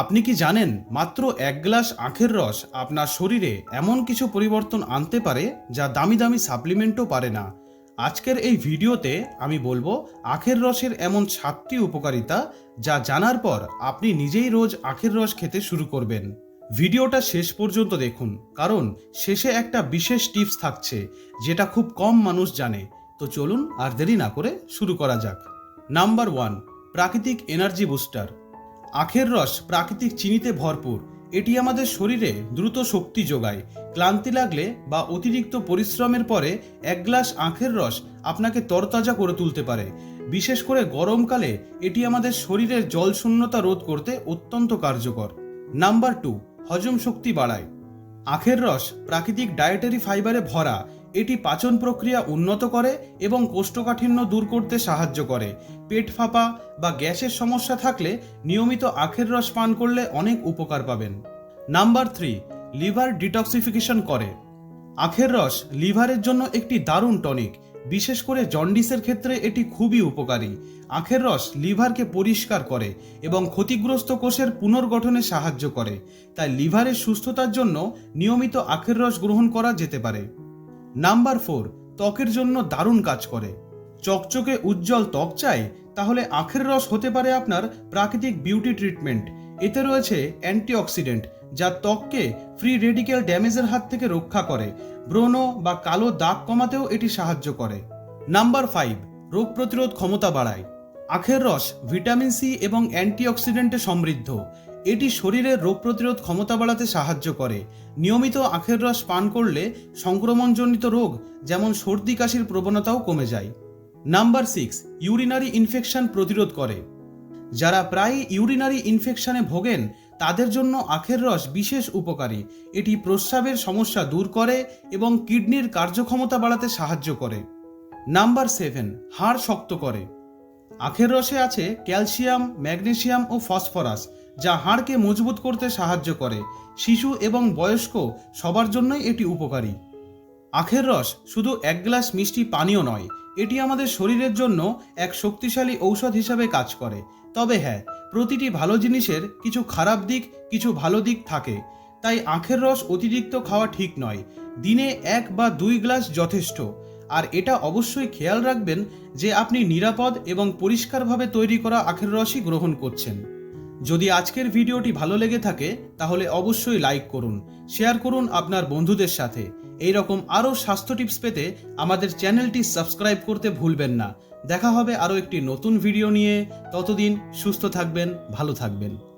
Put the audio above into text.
আপনি কি জানেন, মাত্র এক গ্লাস আখের রস আপনার শরীরে এমন কিছু পরিবর্তন আনতে পারে যা দামি দামি সাপ্লিমেন্টও পারে না? আজকের এই ভিডিওতে আমি বলব আখের রসের এমন সাতটি উপকারিতা যা জানার পর আপনি নিজেই রোজ আখের রস খেতে শুরু করবেন। ভিডিওটা শেষ পর্যন্ত দেখুন, কারণ শেষে একটা বিশেষ টিপস থাকছে, যেটা খুব কম মানুষ জানে। তো চলুন আর দেরি না করে শুরু করা যাক। নাম্বার ওয়ান, প্রাকৃতিক এনার্জি বুস্টার। আখের রস প্রাকৃতিক চিনিতে ভরপুর। এটি আমাদের শরীরে দ্রুত শক্তি যোগায়। ক্লান্তি লাগলে বা অতিরিক্ত পরিশ্রমের পরে এক গ্লাস আখের রস আপনাকে তরতাজা করে তুলতে পারে। বিশেষ করে গরমকালে এটি আমাদের শরীরের জল শূন্যতা রোধ করতে অত্যন্ত কার্যকর। নাম্বার টু, হজম শক্তি বাড়ায়। আখের রস প্রাকৃতিক ডায়েটারি ফাইবারে ভরা এটি পাচন প্রক্রিয়া উন্নত করে এবং কোষ্ঠকাঠিন্য দূর করতে সাহায্য করে। পেট ফাঁপা বা গ্যাসের সমস্যা থাকলে নিয়মিত আখের রস পান করলে অনেক উপকার পাবেন। নাম্বার থ্রি, লিভার ডিটক্সিফিকেশন করে। আখের রস লিভারের জন্য একটি দারুণ টনিক। বিশেষ করে জন্ডিসের ক্ষেত্রে এটি খুবই উপকারী। আখের রস লিভারকে পরিষ্কার করে এবং ক্ষতিগ্রস্ত কোষের পুনর্গঠনে সাহায্য করে। তাই লিভারের সুস্থতার জন্য নিয়মিত আখের রস গ্রহণ করা যেতে পারে। নাম্বার ফোর, ত্বকের জন্য দারুণ কাজ করে। চকচকে উজ্জ্বল ত্বক চাই, তাহলে আখের রস হতে পারে আপনার প্রাকৃতিক বিউটি ট্রিটমেন্ট। এতে রয়েছে অ্যান্টিঅক্সিডেন্ট, যা ত্বককে ফ্রি রেডিক্যাল ড্যামেজের হাত থেকে রক্ষা করে। ব্রণ বা কালো দাগ কমাতেও এটি সাহায্য করে। নাম্বার ফাইভ, রোগ প্রতিরোধ ক্ষমতা বাড়ায়। আখের রস ভিটামিন সি এবং অ্যান্টিঅক্সিডেন্টে সমৃদ্ধ। এটি শরীরের রোগ প্রতিরোধ ক্ষমতা বাড়াতে সাহায্য করে। নিয়মিত আখের রস পান করলে সংক্রমণজনিত রোগ, যেমন সর্দি কাশির প্রবণতাও কমে যায়। নাম্বার সিক্স, ইউরিনারি ইনফেকশন প্রতিরোধ করে। যারা প্রায় ইউরিনারি ইনফেকশনে ভোগেন, তাদের জন্য আখের রস বিশেষ উপকারী। এটি প্রস্রাবের সমস্যা দূর করে এবং কিডনির কার্যক্ষমতা বাড়াতে সাহায্য করে। নাম্বার সেভেন, হাড় শক্ত করে। আখের রসে আছে ক্যালসিয়াম, ম্যাগনেসিয়াম ও ফসফরাস, যা হাড়কে মজবুত করতে সাহায্য করে। শিশু এবং বয়স্ক সবার জন্যই এটি উপকারী। আখের রস শুধু এক গ্লাস মিষ্টি পানীয় নয়, এটি আমাদের শরীরের জন্য এক শক্তিশালী ঔষধ হিসাবে কাজ করে। তবে হ্যাঁ প্রতিটি ভালো জিনিসের কিছু খারাপ দিক, কিছু ভালো দিক থাকে। তাই আখের রস অতিরিক্ত খাওয়া ঠিক নয়। দিনে এক বা দুই গ্লাস যথেষ্ট। আর এটা অবশ্যই খেয়াল রাখবেন যে আপনি নিরাপদ এবং পরিষ্কারভাবে তৈরি করা আখের রসই গ্রহণ করছেন। যদি আজকের ভিডিওটি ভালো লেগে থাকে, তাহলে অবশ্যই লাইক করুন, শেয়ার করুন আপনার বন্ধুদের সাথে। এই রকম আরও স্বাস্থ্য টিপস পেতে আমাদের চ্যানেলটি সাবস্ক্রাইব করতে ভুলবেন না। দেখা হবে আরও একটি নতুন ভিডিও নিয়ে। ততদিন সুস্থ থাকবেন, ভালো থাকবেন।